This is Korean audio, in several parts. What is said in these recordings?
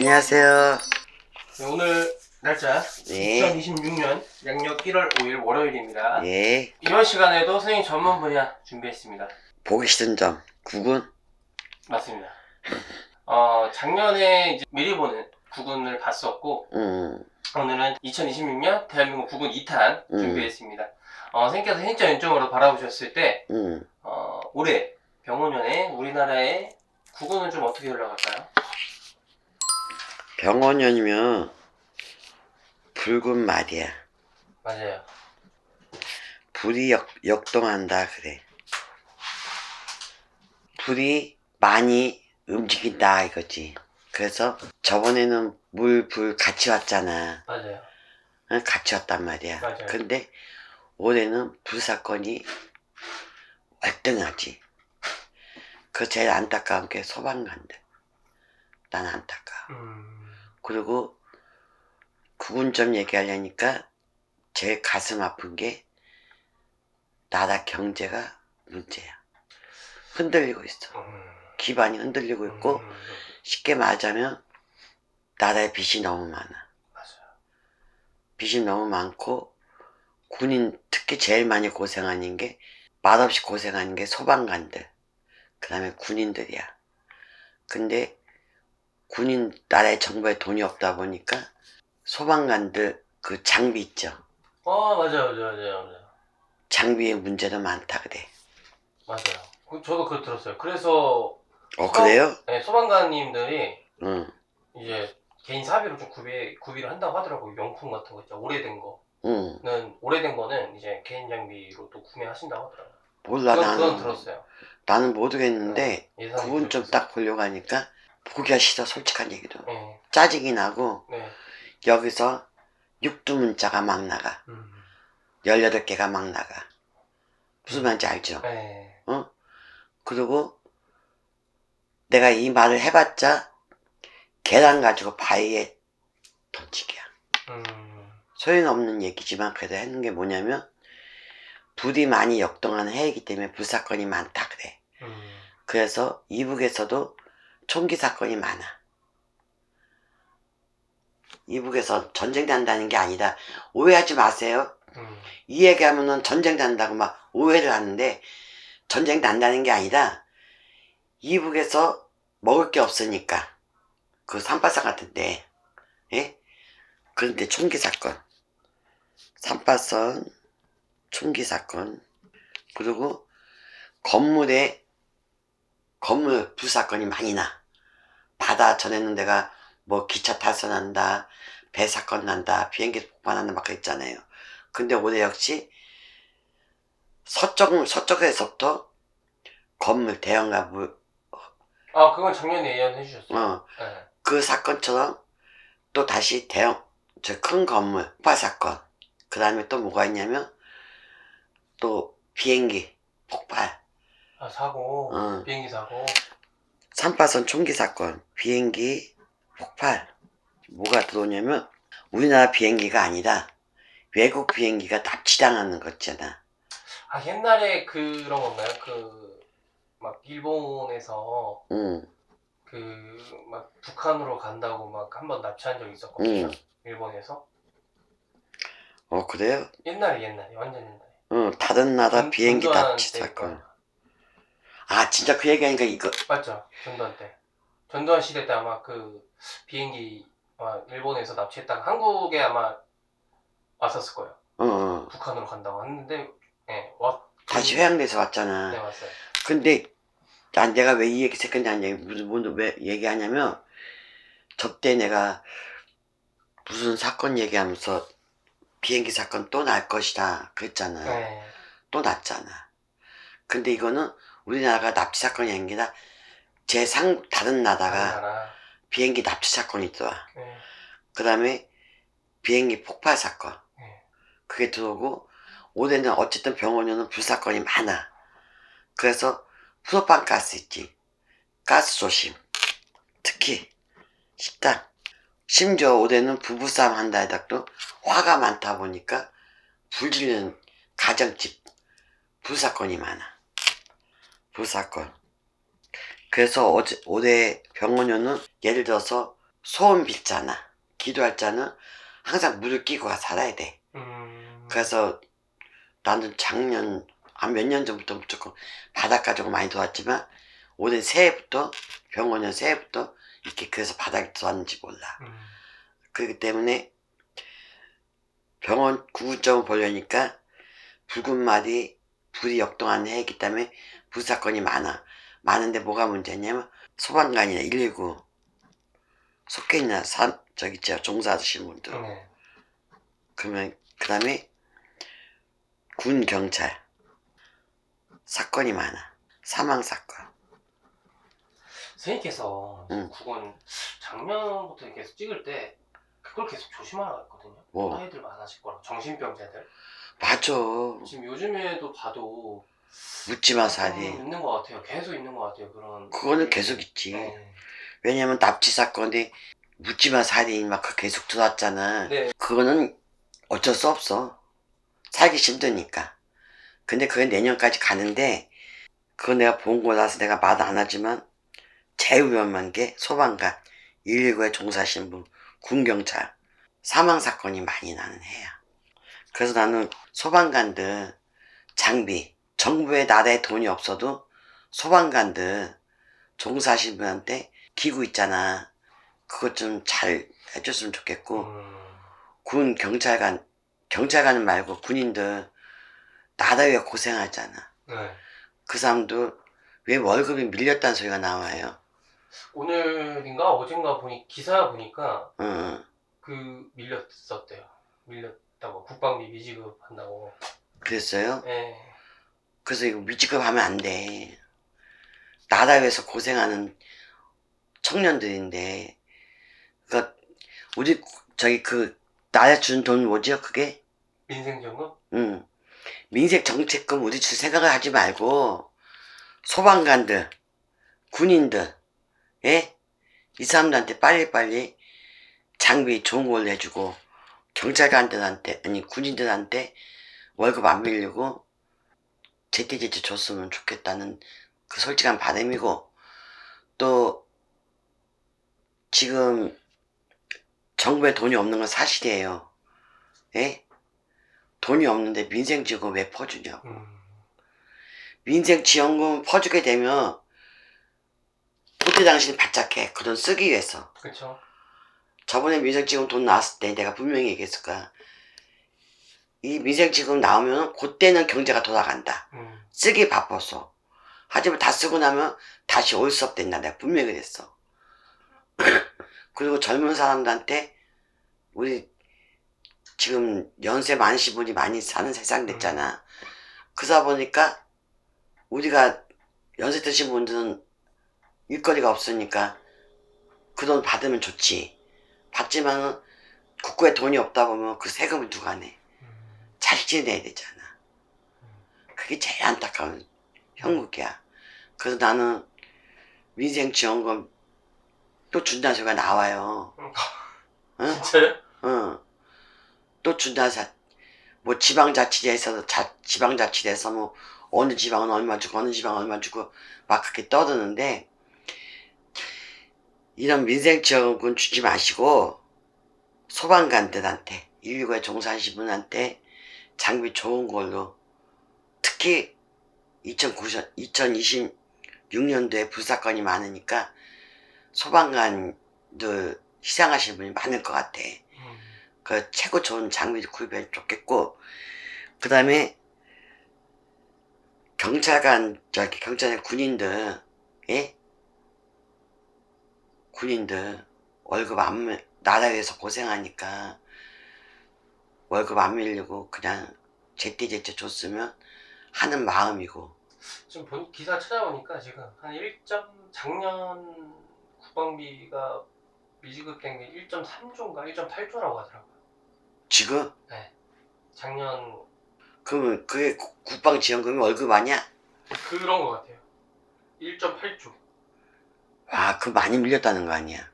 안녕하세요. 네, 오늘 날짜 네. 2026년 양력 1월 5일 월요일입니다. 예. 이번 시간에도 선생님 전문 분야 준비했습니다. 보기 싫은 점. 구군. 맞습니다. 어, 작년에 이제 미리 보는 구군을 봤었고 음. 오늘은 2026년 대한민국 구군 2탄 음. 준비했습니다. 어, 선생님께서 행정 연점으로 바라보셨을 때 음. 어, 올해 병원년에 우리나라의 구군은 좀 어떻게 흘러갈까요? 병원년이면 붉은 말이야. 맞아요. 불이 역, 역동한다 그래. 불이 많이 움직인다 이거지. 그래서 저번에는 물, 불 같이 왔잖아. 맞아요. 응, 같이 왔단 말이야. 맞아요. 근데 올해는 불 사건이 월등하지. 그 제일 안타까운 게 소방관들. 난 안타까워. 음, 그리고 구군점 얘기하려니까 제일 가슴 아픈 게 나라 경제가 문제야. 흔들리고 있어. 음, 기반이 흔들리고 있고 음, 쉽게 말하자면 나라에 빚이 너무 많아. 빚이 너무 많고 군인 특히 제일 많이 고생하는 게 말없이 고생하는 게 소방관들 그 다음에 군인들이야 근데 군인 나라의 정부에 돈이 없다 보니까 소방관들 그 장비 있죠 어, 맞아요, 맞아요, 맞아요, 맞아요. 장비의 문제도 많다 그래 맞아요. 그- 저도 그거 들었어요. 그래서 어 그래요? 네, 소방관님들이 응, 이제 개인 사비로 좀 구비 구비를 한다고 하더라고요. 명품 같은 거 있죠. 오래된 응 거는 오래된 거는 이제 개인 장비로 또 구매하신다고 하더라고요. 몰라 그건, 그건 나는 들었어요. 나는 모르겠는데 예산이 그건 좀 딱 보려고 하니까 싫어 솔직한 얘기도 네, 짜증이 나고 네. 여기서 육두문자가 막 나가 음, 18개가 막 나가. 무슨 말인지 알죠? 네. 그리고 내가 이 말을 해봤자 계란 가지고 바위에 던지기야. 음, 소용없는 얘기지만 그래도 하는 게 뭐냐면 불이 많이 역동하는 해이기 때문에 불사건이 많다 그래. 음, 그래서 이북에서도 총기 사건이 많아. 이북에서 전쟁 난다는 게 아니라 오해하지 마세요. 음, 이 얘기하면은 전쟁 난다고 막 오해를 하는데 전쟁 난다는 게 아니라 이북에서 먹을 게 없으니까 그 산바사 같은데 예? 그런데 총기 사건 산바선 총기 사건 그리고 건물에 건물 불사건이 많이 나 바다 전에는 내가 뭐 기차 탈선한다 배 사건 난다 비행기 폭발한다 막 그랬잖아요 근데 올해 역시 서쪽, 서쪽에서부터 건물, 대형 건물, 아, 그건 작년에 예언해 주셨어요. 어, 네. 그 사건처럼 또 다시 대형, 저 큰 건물, 폭발 사건. 그 다음에 또 뭐가 있냐면, 또 비행기, 폭발, 아, 사고, 어. 비행기 사고. 3파선 총기 사건, 비행기, 폭발. 뭐가 들어오냐면, 우리나라 비행기가 아니라 외국 비행기가 납치당하는 거 있잖아. 아, 옛날에 그런 건가요? 그, 막, 일본에서, 응, 그, 막, 북한으로 간다고 막 한 번 납치한 적이 있었거든요. 응. 일본에서. 어, 그래요? 옛날에, 옛날에, 완전 옛날에. 응, 다른 나라 전- 비행기 전두환 납치 때니까. 사건. 아, 진짜 그 얘기하니까 이거, 맞죠? 전두환 때. 전두환 시대 때 아마 그 비행기 아마 일본에서 납치했다가 한국에 아마 왔었을 거예요. 어, 어. 북한으로 간다고 했는데, 예, 와, 다시 회양돼서 왔잖아. 네, 왔어요. 근데 난 내가 왜 이 얘기 생각나는 얘기 무슨 무슨 왜 얘기하냐면 저때 내가 무슨 사건 얘기하면서 비행기 사건 또 날 것이다 그랬잖아. 네. 또 났잖아. 근데 이거는 우리나라가 납치 사건이 아니라 제상 다른 나라가 나라. 비행기 납치 사건이 있더라. 네. 그 다음에 비행기 폭발 사건. 네. 그게 들어오고, 올해는 어쨌든 병원에는 불사건이 많아. 그래서 프로판 가스 있지. 가스 조심. 특히 식당. 심지어 올해는 부부싸움 한다 해도 화가 많다 보니까 불지르는 가정집 불사건이 많아. 불사건. 그래서 어제, 올해 병원에는 예를 들어서 소원 빌잖아. 기도할 자는 항상 물을 끼고 살아야 돼. 음. 그래서 나는 작년 한 몇 년 전부터 무조건 바닷가 좀 많이 돌았지만 올해 새해부터 병원은 새해부터 이렇게 그래서 바닥에 들어왔는지 몰라. 음. 그렇기 때문에 병원 구분점을 보려니까 붉은 말이 불이 역동하는 해이기 때문에 불사건이 많아. 많은데 뭐가 문제냐면 소방관이나 119 속해 있는 사, 저기 있죠 종사하시는 분들 네. 그러면 그 다음에 군 경찰 사건이 많아 사망 사건 선생님께서 응. 그건 작년부터 계속 찍을 때 그걸 계속 조심하라고 했거든요. 뭐 아이들 많아질 거라 정신병자들. 맞아 지금 요즘에도 봐도 묻지마 살이 좀 있는 것 같아요. 계속 있는 것 같아요. 그런. 그거는 계속 있지 네. 왜냐면 납치 사건이 묻지마 살인 막 그거 계속 들어왔잖아 네. 그거는 어쩔 수 없어. 살기 힘드니까. 근데 그게 내년까지 가는데, 그거 내가 본 거라서 내가 말 안 하지만, 제일 위험한 게 소방관, 119에 종사하신 분, 군경찰, 사망 사건이 많이 나는 해야. 그래서 나는 소방관들, 장비, 정부의 나라에 돈이 없어도 소방관들, 종사하신 분한테 기구 있잖아. 그것 좀 잘 해줬으면 좋겠고, 음. 군 경찰관 경찰관은 말고 군인들 나라 위해 고생하잖아. 네. 그 사람도 왜 월급이 밀렸다는 소리가 나와요. 오늘인가 어젠가 보니 기사 보니까 응, 그 밀렸었대요. 밀렸다고 국방비 미지급 한다고. 그랬어요. 네. 그래서 이거 미지급하면 안 돼. 나라 위해서 고생하는 청년들인데, 그 우리 저기 그 나라 준돈 뭐지요? 그게 민생정금? 응. 민생 정책금 우리 줄 생각을 하지 말고 소방관들, 군인들, 예? 이 사람들한테 빨리빨리 장비 좋은 걸 해주고 경찰관들한테 아니 군인들한테 월급 안 밀리고 제때제때 줬으면 좋겠다는 그 솔직한 바람이고 또 지금 정부에 돈이 없는 건 사실이에요. 예? 돈이 없는데 민생지원금 왜 퍼주냐고. 음. 민생지원금 퍼주게 되면 그때 당신이 바짝해. 그 돈 쓰기 위해서. 그쵸. 저번에 민생지원금 돈 나왔을 때 내가 분명히 얘기했을 거야. 이 민생지원금 나오면 그때는 경제가 돌아간다. 음. 쓰기 바빠서. 하지만 다 쓰고 나면 다시 올 수 없댄다. 내가 분명히 그랬어. 그리고 젊은 사람들한테 우리 지금 연세 많으신 분이 많이 사는 세상 됐잖아. 그러다 보니까 우리가 연세 드신 분들은 일거리가 없으니까 그 돈 받으면 좋지. 받지만은 국고에 돈이 없다 보면 그 세금을 누가 내? 음. 자식이 내야 되잖아. 그게 제일 안타까운 형국이야. 그래서 나는 민생지원금 또 준다는 소리가 나와요. 응? 진짜요? 응. 또 준다는 사, 뭐 지방자치제에서 자, 지방자치제에서 뭐 어느 지방은 얼마 주고 어느 지방은 얼마 주고 막 그렇게 떠드는데 이런 민생지원금 주지 마시고 소방관들한테 119에 종사하신 분한테 장비 좋은 걸로 특히 2009, 2026년도에 불사건이 많으니까 소방관들 희생하시는 분이 많을 것 같아. 음. 그 최고 좋은 장비를 구입해 좋겠고 그 다음에 경찰관 저기 경찰 군인들 예 군인들 월급 안 밀- 나라 위해서 고생하니까 월급 안 밀리고 그냥 제때제때 줬으면 하는 마음이고 지금 본 기사 찾아보니까 지금 한 1. 작년 국방비가 미지급된 게 1.3조인가 1.8조라고 하더라고요. 지금 작년 그러면 그게 국- 국방지원금이 월급 아니야? 그런 것 같아요. 1.8조. 와 그거 많이 밀렸다는 거 아니야?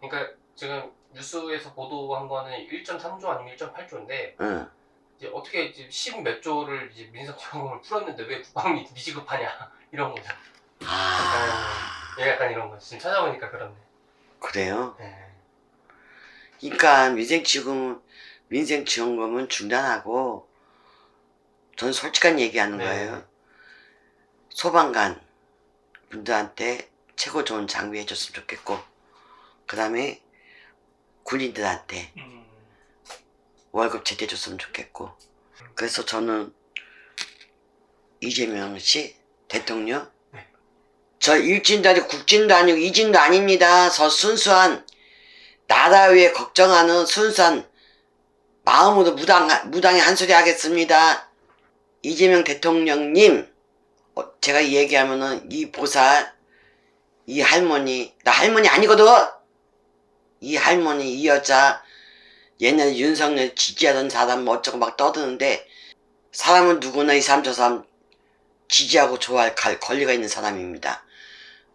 그러니까 지금 뉴스에서 보도한 거는 1.3조 아니면 1.8조인데 응. 이제 어떻게 이제 10몇 조를 이제 민생지원금을 풀었는데 왜 국방비 미지급하냐 이런 거죠. 아 예, 약간 이런 거. 지금 찾아보니까 그렇네. 그래요. 네. 그러니까 민생지금 민생지원금은 중단하고 전 솔직한 얘기하는 네. 거예요. 소방관 분들한테 최고 좋은 장비 해줬으면 좋겠고 그 다음에 군인들한테 음. 월급 제때 줬으면 좋겠고 그래서 저는 이재명 씨 대통령 네. 저 일진도 아니고 국진도 아니고 이진도 아닙니다. 저 순수한 나라 위해 걱정하는 순수한 마음으로 무당 무당의 한 소리 하겠습니다. 이재명 대통령님 어, 제가 얘기하면은 이 보살 이 할머니 나 할머니 아니거든. 이 할머니 이 여자 옛날에 윤석열 지지하던 사람 뭐 어쩌고 막 떠드는데 사람은 누구나 이 사람 저 사람 지지하고 좋아할 갈- 권리가 있는 사람입니다.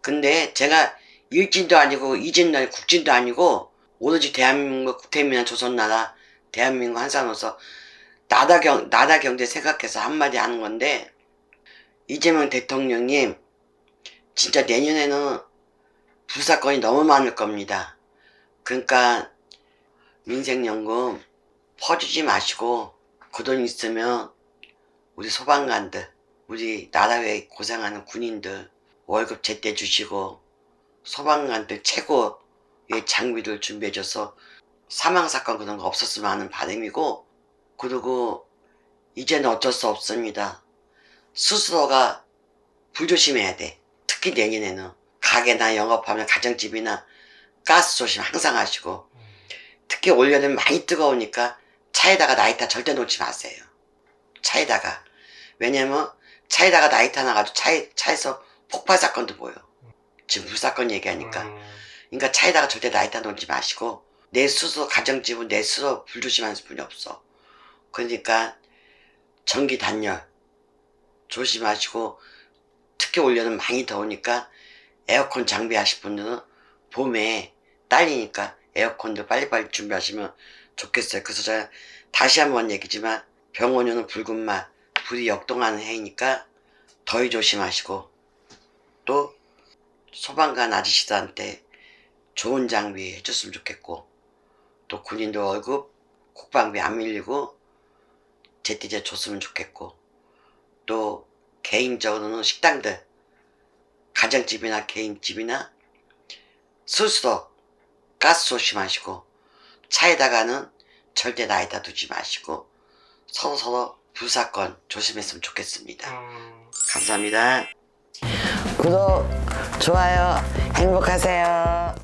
근데 제가 일진도 아니고 이진도 아니고 국진도 아니고 오로지 대한민국 국태민한 조선나라 대한민국 한 사람으로서 나라 경 나라 경제 생각해서 한마디 하는 건데 이재명 대통령님 진짜 내년에는 불사건이 너무 많을 겁니다. 그러니까 민생연금 퍼주지 마시고 그 돈 있으면 우리 소방관들 우리 나라 에 고생하는 군인들 월급 제때 주시고 소방관들 최고의 장비들 준비해줘서 사망사건 그런 거 없었으면 하는 바람이고 그리고 이제는 어쩔 수 없습니다. 스스로가 불조심해야 돼. 특히 내년에는 가게나 영업하면 가정집이나 가스 조심 항상 하시고 음. 특히 올여름 많이 뜨거우니까 차에다가 나이타 절대 놓지 마세요. 차에다가. 왜냐면 차에다가 나이타 나가지고 차에, 차에서 폭발 사건도 보여. 지금 불사건 얘기하니까. 음. 그러니까 차에다가 절대 나이타 놓지 마시고 내 스스로 가정집은 내 스스로 불 조심하는 분이 없어. 그러니까 전기 단열 조심하시고 특히 올여름 많이 더우니까 에어컨 장비하실 분들은 봄에 딸리니까 에어컨도 빨리빨리 준비하시면 좋겠어요. 그래서 제가 다시 한번 얘기지만 병원에는 붉은 말, 불이 역동하는 해이니까 더위 조심하시고 또 소방관 아저씨들한테 좋은 장비 해줬으면 좋겠고 또 군인들 월급 국방비 안 밀리고 제때제 줬으면 좋겠고 또 개인적으로는 식당들 가정집이나 개인집이나 스스로 가스 조심하시고 차에다가는 절대 나에다 두지 마시고 서로 서로 불사건 조심했으면 좋겠습니다. 음. 감사합니다. 구독, 좋아요, 행복하세요.